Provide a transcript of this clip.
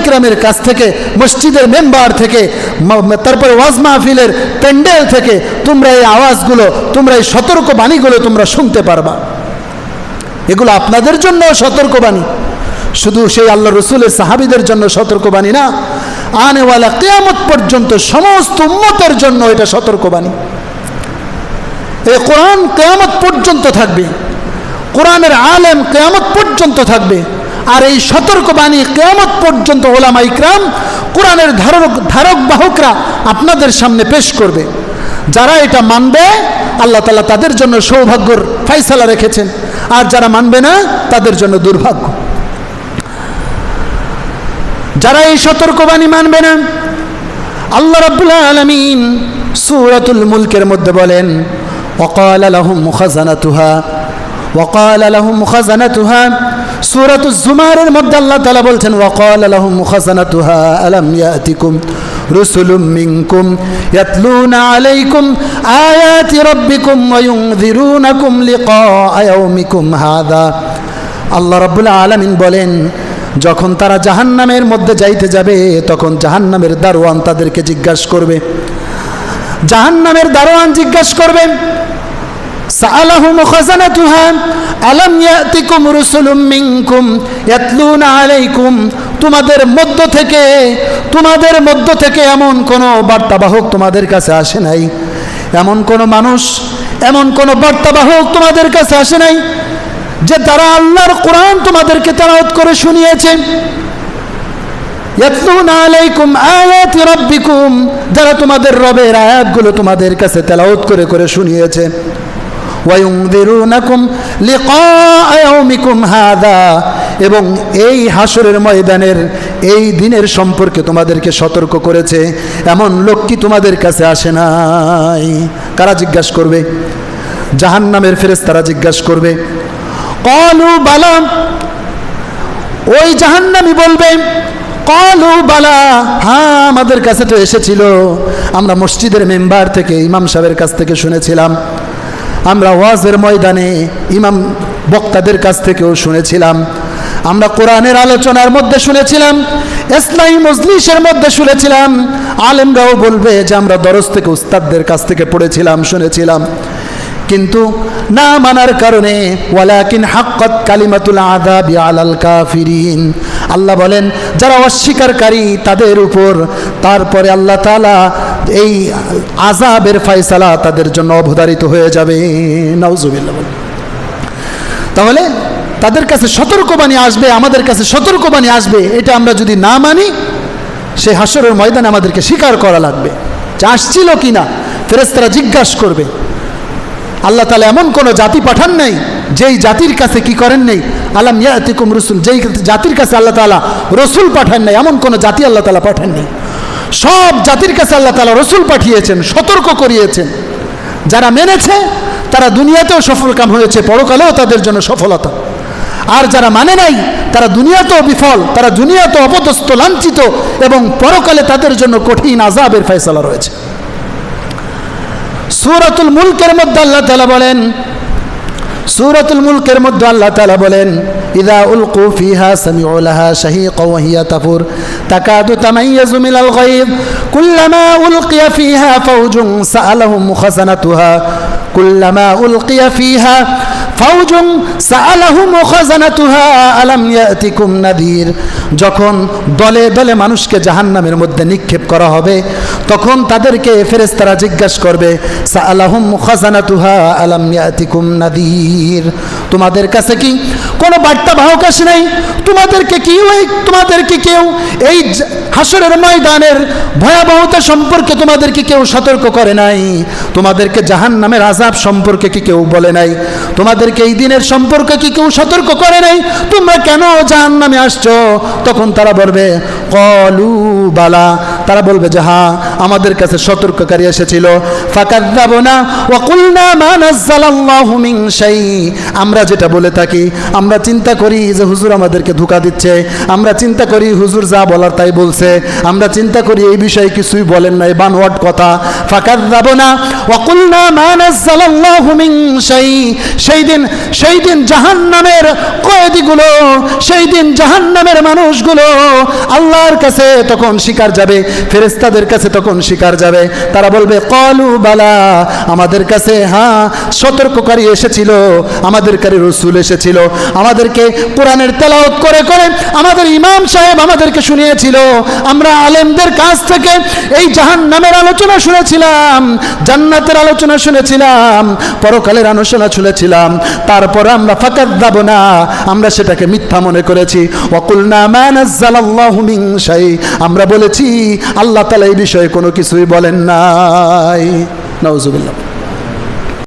ইকরামের কাছ থেকে, মসজিদের মেম্বার থেকে তারপরে ওয়াজ মাহফিলের প্যান্ডেল থেকে তোমরা এই আওয়াজগুলো, তোমরা এই সতর্ক বাণীগুলো তোমরা শুনতে পারবা। এগুলো আপনাদের জন্য সতর্কবাণী। শুধু সেই আল্লাহ রসুলের সাহাবিদের জন্য সতর্কবাণী না, আনেওয়ালা কেয়ামত পর্যন্ত সমস্ত উম্মতের জন্য এটা সতর্কবাণী। এই কোরআন কেয়ামত পর্যন্ত থাকবে। কোরআনের আলেম কেয়ামত পর্যন্ত থাকবে। আর এই সতর্কবাণী কেমত পর্যন্ত ওলামা ইকরাম, কোরআনের ধারক ধারক বাহকরা আপনাদের সামনে পেশ করবে। যারা এটা মানবে, আল্লাহ তালা তাদের জন্য সৌভাগ্যর ফাইসালা রেখেছেন। আর যারা মানবে না, তাদের জন্য দুর্ভাগ্য। যারা এই সতর্কবাণী মানবে না, আল্লাহ রাবুল্লাহ আলমিন সুরাতুল মুলকের মধ্যে বলেন ওকাল আলহম মুখাজানা তুহা ওকাল আলহম মুখাজানা তুহা সুরাত জুমারের মধ্যে আল্লাহ তালা বলছেন, ওয়াকল আলহম মুখাসানা তুহা আলম ইয়াতিকুম রুসুলুম মিনকুম ইয়াতলুনা আলাইকুম আয়াতি রব্বিকুম ওয়ায়ুনযিরুনাকুম লিকা ইয়াউমিকুম হাদা আল্লাহ রাব্বুল আলামিন বলেন, যখন তারা জাহান্নামের মধ্যে যাইতে যাবে, তখন জাহান্নামের দারোয়ান তাদেরকে জিজ্ঞাসা করবে। জাহান্নামের দারোয়ান জিজ্ঞাসা করবে সাআলাহুম খাজানাতুহা আলাম ইয়াতিকুম রুসুলুম মিনকুম ইয়াতলুনা আলাইকুম তোমাদের মধ্য থেকে, তোমাদের মধ্য থেকে এমন কোনো বার্তাবাহক তোমাদের কাছে আসে নাই। এমন কোনো মানুষ, এমন কোনো বার্তাবাহক তোমাদের কাছে আসে নাই, যে তারা আল্লাহর কোরআন তোমাদেরকে তেলাওয়াত করে শুনিয়েছে। যারা তোমাদের রবের আয়াতগুলো তোমাদের কাছে তেলাওয়াত করে করে শুনিয়েছে। ওয়ায়ুনদিরুনাকুম লিকা ইয়াউমিকুম হাদা এবং এই হাসরের ময়দানের এই দিনের সম্পর্কে তোমাদেরকে সতর্ক করেছে, এমন লোক কি তোমাদের কাছে আসে নাই? কারা জিজ্ঞাসা করবে? জাহান্নামের ফেরেশতারা জিজ্ঞাসা করবে, কলু বালাম ওই জাহান্নামি বলবে, কলু বালা। হ্যাঁ আমাদের কাছে তো এসেছিল। আমরা মসজিদের মেম্বার থেকে, ইমাম সাহেবের কাছ থেকে শুনেছিলাম। আমরা ওয়াজের ময়দানে ইমাম বক্তাদের কাছ থেকেও শুনেছিলাম। আমরা কোরআনের আলোচনার মধ্যে শুনেছিলাম, ইসলামী মজলিসের মধ্যে শুনেছিলাম। আলেমরাও বলবে যে আমরা দরজ থেকে উস্তাদদের কাছ থেকে পড়েছিলাম, শুনেছিলাম। কিন্তু না মানার কারণে, ওয়ালাকিন হাক্কত কালিমাতুল আদাবি আলাল কাফিরিন। আল্লাহ বলেন, যারা অস্বীকারী তাদের উপর, তারপরে আল্লাহ তাআলা এই আজাবের ফয়সালা তাদের জন্য অবধারিত হয়ে যাবে। নাউজুবিল্লাহ। বলেন। তাহলে তাদের কাছে সতর্কবাণী আসবে, আমাদের কাছে সতর্কবাণী আসবে, এটা আমরা যদি না মানি সেই হাসরের ময়দানে আমাদেরকে স্বীকার করা লাগবে। যে আসছিল কি না ফেরেস্তারা জিজ্ঞাসা করবে। আল্লাহ তালা এমন কোনো জাতি পাঠান নাই, যেই জাতির কাছে কি করেন নেই? আলাম ইয়াতিকুম রসুল, যেই জাতির কাছে আল্লাহ তালা রসুল পাঠান নাই, এমন কোনো জাতি আল্লাহ তালা পাঠান নেই। সব জাতির কাছে আল্লাহ তালা রসুল পাঠিয়েছেন, সতর্ক করিয়েছেন। যারা মেনেছে, তারা দুনিয়াতেও সফলকাম হয়েছে, পরকালেও তাদের জন্য সফলতা। আর যারা মানে নাই, তারা দুনিয়াতেও বিফল, তারা দুনিয়াতেও অপদস্থ, লাঞ্ছিত এবং পরকালে তাদের জন্য কঠিন আজাবের ফয়সালা রয়েছে। সূরাতুল মুলকের মধ্যে আল্লাহ তাআলা বলেন, সূরাতুল মুলকের মধ্যে আল্লাহ তাআলা বলেন, ইদা উলকু ফিহা সামিউ লাহা শাহীকা ওয়া হিয়া তাফুর, তাকাদু তামাইয়াজু মিনাল গায়ব, কুল্লামা উলকিয়া ফিহা ফাওজুন সাআলাহুম খাজানাতুহা কুল্লামা উলকিয়া ফিহা ফাউজুন সাআলাহুম খাজানাতুহা আলাম ইয়াতিকুম নাদির। যখন দলে দলে মানুষকে জাহান্নামের মধ্যে নিক্ষেপ করা হবে তখন তাদেরকে ফেরেশতারা জিজ্ঞাসা করবে নাদির? তোমাদের কাছে কি কোনো বার্তা বাহক আসে নাই? তোমাদেরকে কি ওই, তোমাদেরকে কেউ এই হাসরের ময়দানের ভয়াবহতা সম্পর্কে তোমাদেরকে কেউ সতর্ক করে নাই? তোমাদেরকে জাহান নামের আজাব সম্পর্কে কি কেউ বলে নাই? তোমাদেরকে এই দিনের সম্পর্কে কি কেউ সতর্ক করে নাই? তোমরা কেন জাহান নামে আসছো? তখন তারা বলবে কলু বালা তারা বলবে যে হ্যাঁ আমাদের কাছে সতর্ককারী এসেছিল। ফাকাদ্দাবনা ওয়া কুলনা মা নাযালাল্লাহু মিন আমরা যেটা বলে থাকি, আমরা চিন্তা করি যে, হুজুর আমাদেরকে ধোকা দিচ্ছে। আমরা চিন্তা করি হুজুর যা বলার তাই বলছে। আমরা চিন্তা করি এই বিষয়ে কিছুই বলেন নাই বানোয়াট কথা। ফাকাদ্দাবনা ওয়া কুলনা মা নাযালাল্লাহু মিন শাই। সেই দিন সেই দিন জাহান্নামের কয়েদিগুলো, সেই দিন জাহান্নামের মানুষগুলো আল্লাহ আল্লাহর কাছে তখন শিকার যাবে ফেরেস্তাদের কাছে তখন শিকার যাবে। তারা বলবে, কলু বালা, আমাদের কাছে হ্যাঁ সতর্ককারী এসেছিল আমাদেরকারী রসুল এসেছিল, আমাদেরকে কোরআনের তেলাওত করে করে আমাদের ইমাম সাহেব আমাদেরকে শুনিয়েছিল। আমরা আলেমদের কাছ থেকে এই জাহান নামের আলোচনা শুনেছিলাম, জান্নাতের আলোচনা শুনেছিলাম, পরকালের আলোচনা শুনেছিলাম। তারপর আমরা ফাঁকাত দাব না আমরা সেটাকে মিথ্যা মনে করেছি। ওয়াকুলনা মানাজ্জালাল্লাহু মিন শাই আমরা বলেছি আল্লাহ তালা এই বিষয়ে কোনো কিছুই বলেন নাই। নাউজুবিল্লাহ।